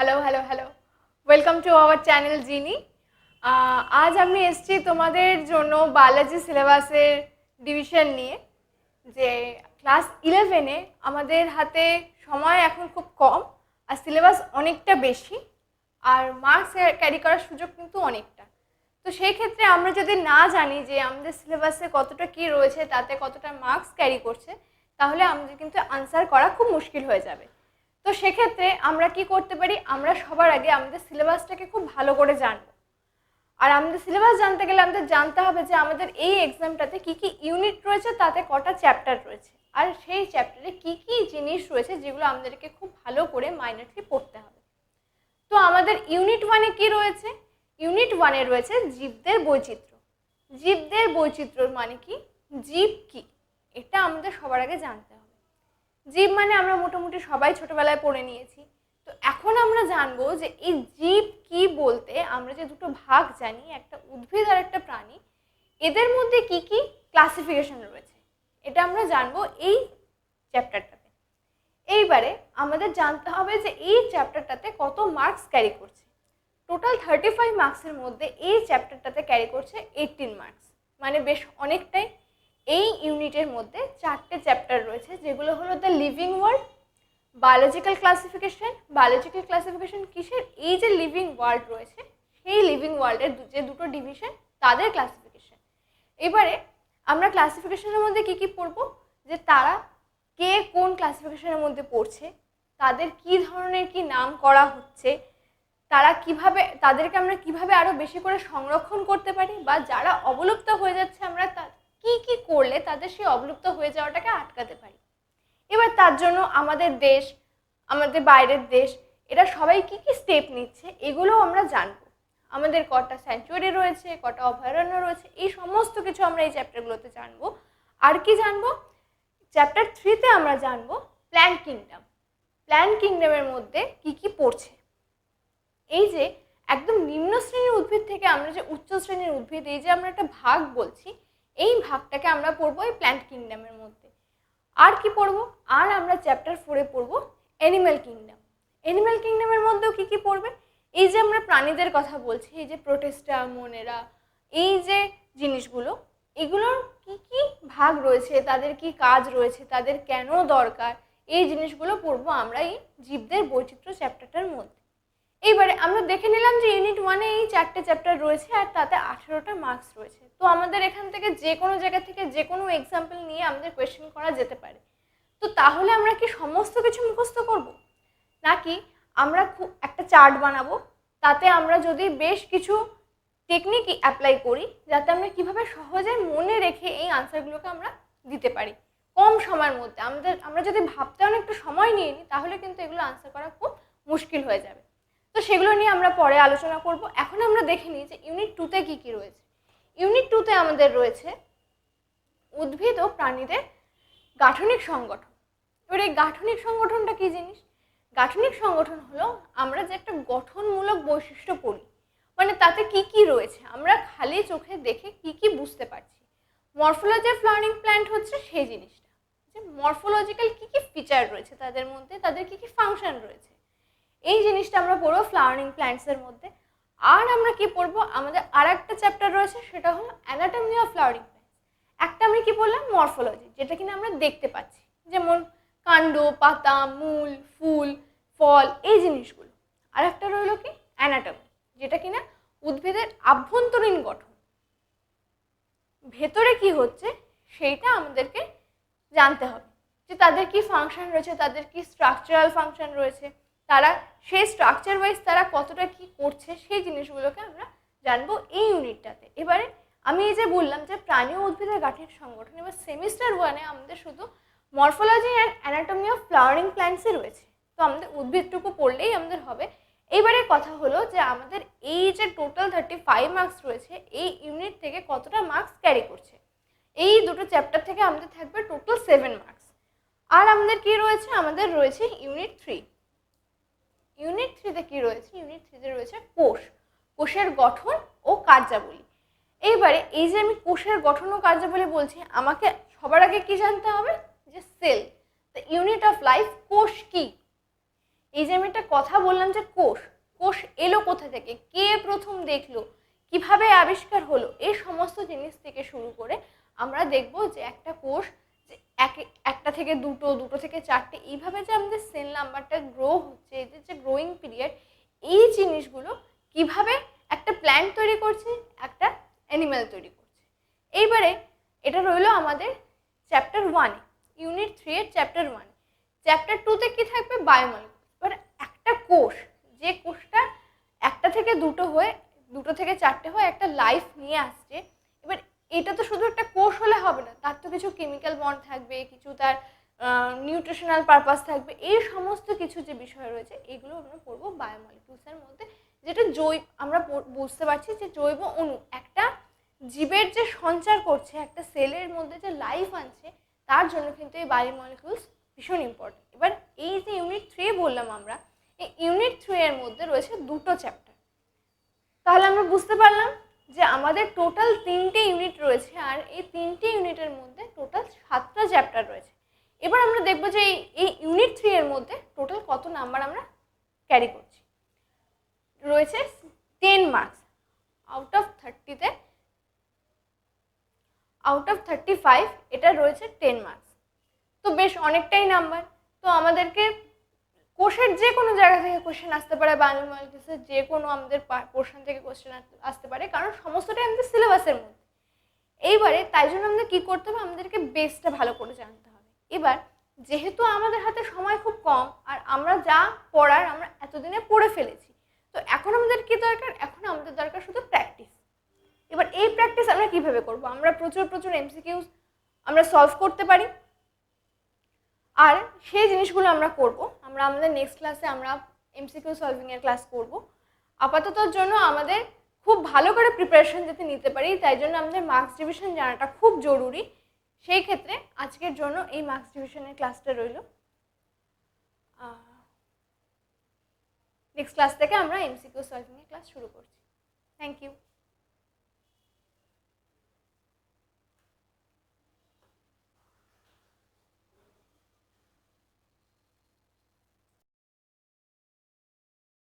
Hello hello hello welcome to our channel জিনি আজ আমি এসেছি তোমাদের জন্য বায়োলজি সিলেবাসের ডিভিশন নিয়ে, যে ক্লাস ইলেভেনে আমাদের হাতে সময় এখন খুব কম, আর সিলেবাস অনেকটা বেশি, আর মার্কস ক্যারি করার সুযোগ কিন্তু অনেকটা। তো সেই ক্ষেত্রে আমরা যদি না জানি যে আমাদের সিলেবাসে কতটা কি রয়েছে, তাতে কতটা মার্কস ক্যারি করছে, তাহলে আমাদের কিন্তু আনসার করা খুব মুশকিল হয়ে যাবে। তো সেক্ষেত্রে আমরা কি করতে পারি? আমরা সবার আগে আমাদের সিলেবাসটাকে খুব ভালো করে জানব। আর আমাদের সিলেবাস জানতে গেলে আমাদের জানতে হবে যে আমাদের এই এক্সামটাতে কি কি ইউনিট রয়েছে, তাতে কটা চ্যাপ্টার রয়েছে। আর সেই চ্যাপ্টারে কি কি জিনিস রয়েছে যেগুলো আমাদেরকে খুব ভালো করে মাইনারলি পড়তে হবে। তো আমাদের ইউনিট ওয়ানে কি রয়েছে? ইউনিট ওয়ানে রয়েছে জীবদের বৈচিত্র্য। জীবদের বৈচিত্র্য মানে কি? জীব কি? এটা আমাদের সবার আগে জানতে হবে জীব মানে আমরা মোটামুটি সবাই ছোটবেলায় পড়ে নিয়েছি। তো এখন আমরা জানব যে এই জীব কি বলতে আমরা যে দুটো ভাগ জানি, একটা উদ্ভিদ আর একটা প্রাণী, এদের মধ্যে কি কি ক্লাসিফিকেশন রয়েছে? এটা আমরা জানব এই চ্যাপ্টারটাতে এইবারে আমাদের জানতে হবে যে এই চ্যাপ্টারটাতে কত মার্কস ক্যারি করছে। টোটাল থার্টি ফাইভ মার্কসের মধ্যে এই চ্যাপ্টারটাতে ক্যারি করছে এইটিন মার্কস মানে বেশ অনেকটাই এই ইউনিটের মধ্যে চারটে চ্যাপ্টার রয়েছে যেগুলো হলো the living world biological classification biological classification কিসের? এই যে লিভিং ওয়ার্ল্ড রয়েছে, সেই লিভিং ওয়ার্ল্ডের যে দুটো ডিভিশন তাদের ক্লাসিফিকেশন এবারে আমরা ক্লাসিফিকেশনের মধ্যে কি কি পড়ব? যে তারা কে কোন ক্লাসিফিকেশনের মধ্যে পড়ছে, তাদের কি ধরনের কি নাম করা হচ্ছে, তারা কীভাবে, তাদেরকে আমরা কীভাবে আরও বেশি করে সংরক্ষণ করতে পারি বা যারা অবলুপ্ত হয়ে যাচ্ছে আমরা তা কি কি করলে তাদের সেই অবলুপ্ত হয়ে যাওয়াটাকে আটকাতে পারি? এবার তার জন্য আমাদের দেশ, আমাদের বাইরের দেশ, এরা সবাই কি কি স্টেপ নিচ্ছে এগুলোও আমরা জানব। আমাদের কটা স্যাঞ্চুয়ারি রয়েছে, কটা অভয়ারণ্য রয়েছে, এই সমস্ত কিছু আমরা এই চ্যাপ্টারগুলোতে জানব। আর কি জানব? চ্যাপ্টার থ্রিতে আমরা জানব প্ল্যান্ট কিংডম প্ল্যান্ট কিংডমের মধ্যে কি কি পড়ছে? এই যে একদম নিম্ন শ্রেণির উদ্ভিদ থেকে আমরা যে উচ্চ শ্রেণির উদ্ভিদ, এই যে আমরা একটা ভাগ বলছি, এই ভাগটাকে আমরা পড়ব এই প্ল্যান্ট কিংডমের মধ্যে। আর কি পড়ব? আর আমরা চ্যাপ্টার ফোরে পড়ব অ্যানিম্যাল কিংডম অ্যানিম্যাল কিংডমের মধ্যেও কি কি পড়বে? এই যে আমরা প্রাণীদের কথা বলছি, এই যে প্রোটেস্টা মনেরা, এই যে জিনিসগুলো, এগুলোর কি কি ভাগ রয়েছে? তাদের কি কাজ রয়েছে? তাদের কেন দরকার? এই জিনিসগুলো পড়ব আমরা এই জীবদের বৈচিত্র্য চ্যাপ্টারটার মধ্যে। এইবারে আমরা দেখে নিলাম যে ইউনিট ওয়ানে এই চারটে চ্যাপ্টার রয়েছে আর তাতে আঠেরোটা মার্কস রয়েছে। তো আমাদের এখান থেকে যে কোনো জায়গা থেকে যে কোনো এক্সাম্পল নিয়ে আমাদের কোয়েশ্চেন করা যেতে পারে। তো তাহলে আমরা কি সমস্ত কিছু মুখস্থ করব? নাকি আমরা খুব একটা চার্ট বানাবো? তাতে আমরা যদি বেশ কিছু টেকনিক অ্যাপ্লাই করি, যাতে আমরা কীভাবে সহজে মনে রেখে এই আনসারগুলোকে আমরা দিতে পারি। কম সময়ের মধ্যে। আমাদের আমরা যদি ভাবতে অনেকটা সময় নিয়ে নিই, তাহলে কিন্তু এগুলো আনসার করা খুব মুশকিল হয়ে যাবে। তো সেগুলো নিয়ে আমরা পরে আলোচনা করব। এখন আমরা দেখে নিই যে ইউনিট টুতে কী কী রয়েছে। ইউনিট টুতে আমাদের রয়েছে উদ্ভিদ ও প্রাণীদের গাঠনিক সংগঠন। এবার এই গাঠনিক সংগঠনটা কী জিনিস? গাঠনিক সংগঠন হলো আমরা যে একটা গঠনমূলক বৈশিষ্ট্য পড়ি মানে তাতে কি কি রয়েছে, আমরা খালি চোখে দেখে কি কি বুঝতে পারছি। মরফোলজি ফ্লাওয়ারিং প্ল্যান্ট হচ্ছে সেই জিনিসটা। যে মরফোলজিক্যাল কি কি ফিচার রয়েছে তাদের মধ্যে, তাদের কি কি ফাংশন রয়েছে। এই জিনিসটা আমরা পড়ব ফ্লাওয়ারিং প্ল্যান্টসের মধ্যে। আর আমরা কি পড়ব? আমাদের আর একটা চ্যাপ্টার রয়েছে, সেটা হলো অ্যানাটমি অফ ফ্লাওয়ারিং প্ল্যান্টস একটা আমি কি বললাম? মরফোলজি যেটা কিনা আমরা দেখতে পাচ্ছি। যেমন কাণ্ড, পাতা, মূল, ফুল, ফল, এই জিনিসগুলো। আর একটা রইল কি? অ্যানাটমি যেটা কিনা উদ্ভিদের আভ্যন্তরীণ গঠন। ভেতরে কি হচ্ছে? সেইটা আমাদেরকে জানতে হবে। যে তাদের কি ফাংশন রয়েছে? তাদের কি স্ট্রাকচারাল ফাংশন রয়েছে? তারা, সেই স্ট্রাকচার ওয়াইজ তারা কতটা কি করছে, সেই জিনিসগুলোকে আমরা জানব এই ইউনিটটাতে এবারে আমি এই যে বললাম যে প্রাণী উদ্ভিদের গাঠনিক সংগঠন, এবার সেমিস্টার ওয়ানে আমাদের শুধু morphology and anatomy of flowering প্ল্যান্টসই রয়েছে। তো আমাদের উদ্ভিদটুকু পড়লেই আমাদের হবে। এইবারে কথা হলো যে আমাদের এই যে টোটাল থার্টি ফাইভ মার্কস রয়েছে, এই ইউনিট থেকে কতটা মার্কস ক্যারি করছে? এই দুটো চ্যাপ্টার থেকে আমাদের থাকবে টোটাল সেভেন মার্কস আর আমাদের কি রয়েছে? আমাদের রয়েছে ইউনিট থ্রি ইউনিট থ্রিতে কি রয়েছে? ইউনিট থ্রিতে রয়েছে কোষ। কোষের গঠন ও কার্যাবলী। এইবারে এই যে আমি কোষের গঠন ও কার্যাবলী বলছি, আমাকে সবার আগে কি জানতে হবে? যে সেল ইউনিট অফ লাইফ কোষ কি? এই যে আমি একটা কথা বললাম যে কোষ কোষ এলো কোথা থেকে? কে প্রথম দেখল? কীভাবে আবিষ্কার হলো? এই সমস্ত জিনিস থেকে শুরু করে আমরা দেখব যে একটা কোষ যে এক একটা থেকে দুটো দুটো থেকে চারটে, এইভাবে যে আমাদের সেল নাম্বারটা গ্রো হচ্ছে, এদের যে গ্রোয়িং পিরিয়ড এই জিনিসগুলো কীভাবে একটা প্ল্যান্ট তৈরি করছে, একটা অ্যানিম্যাল তৈরি করছে। এইবারে এটা রইল আমাদের চ্যাপ্টার ওয়ানে ইউনিট থ্রি এর চ্যাপ্টার ওয়ান চ্যাপ্টার টুতে কি থাকবে? বায়োমলিকুল এবার একটা কোষ, যে কোষটা একটা থেকে দুটো হয়ে, দুটো থেকে চারটে হয়ে একটা লাইফ নিয়ে আসছে এটা তো শুধু একটা কোষ হলে হবে না, তার তো কিছু কেমিক্যাল বন্ড থাকবে, কিছু তার নিউট্রিশনাল পারপাস থাকবে, এই সমস্ত কিছু যে বিষয় রয়েছে, এগুলো আমরা পড়ব বায়োমলিকুলসের মধ্যে, যেটা জৈব, আমরা বুঝতে পারছি যে জৈব অণু একটা জীবের যে সঞ্চার করছে, একটা সেলের মধ্যে যে লাইফ আনছে, তার জন্য কিন্তু এই বায়োমলিকুলস ভীষণ ইম্পর্টেন্ট এবার এই যে ইউনিট থ্রি বললাম আমরা, এই ইউনিট থ্রি এর মধ্যে রয়েছে দুটো চ্যাপ্টার তাহলে আমরা বুঝতে পারলাম যে আমাদের টোটাল তিনটে ইউনিট রয়েছে আর এই তিনটে ইউনিটের মধ্যে টোটাল সাতটা চ্যাপ্টার রয়েছে। এবার আমরা দেখব যে এই ইউনিট থ্রি এর মধ্যে টোটাল কত নাম্বার আমরা ক্যারি করছি। রয়েছে টেন মার্কস আউট অফ থার্টিতে আউট অফ থার্টি ফাইভ এটা রয়েছে টেন মার্কস তো বেশ অনেকটাই নাম্বার তো আমাদেরকে কোষের যে কোনো জায়গা থেকে কোশ্চেন আসতে পারে বায়োমলিকুলসের যে কোনো আমাদের পোর্শন থেকে কোশ্চেন আসতে পারে, কারণ সমস্তটাই আমাদের সিলেবাসের মধ্যে। এইবারে তাই জন্য আমাদের কী করতে হবে? আমাদেরকে বেসটা ভালো করে জানতে হবে। এবার, যেহেতু আমাদের হাতে সময় খুব কম, আর আমরা যা পড়ার আমরা এতদিনে পড়ে ফেলেছি, তো এখন আমাদের কী দরকার? এখন আমাদের দরকার শুধু প্র্যাকটিস এবার এই প্র্যাকটিস আমরা কীভাবে করব? আমরা প্রচুর প্রচুর এমসিকিউস আমরা সলভ করতে পারি। আর সেই জিনিসগুলো আমরা করব। আমরা আমাদের নেক্সট ক্লাসে আমরা এমসিকিউ সলভিংয়ের ক্লাস করব। আপাততর জন্য আমাদের খুব ভালো করে প্রিপারেশন যাতে নিতে পারি, তাই জন্য আমাদের মার্কস ডিভিশন জানাটা খুব জরুরি। সেই ক্ষেত্রে আজকের জন্য এই মার্কস ডিভিশনের ক্লাসটা রইল। নেক্সট ক্লাস থেকে আমরা এমসিকিউ সলভিংয়ের ক্লাস শুরু করছি। Thank you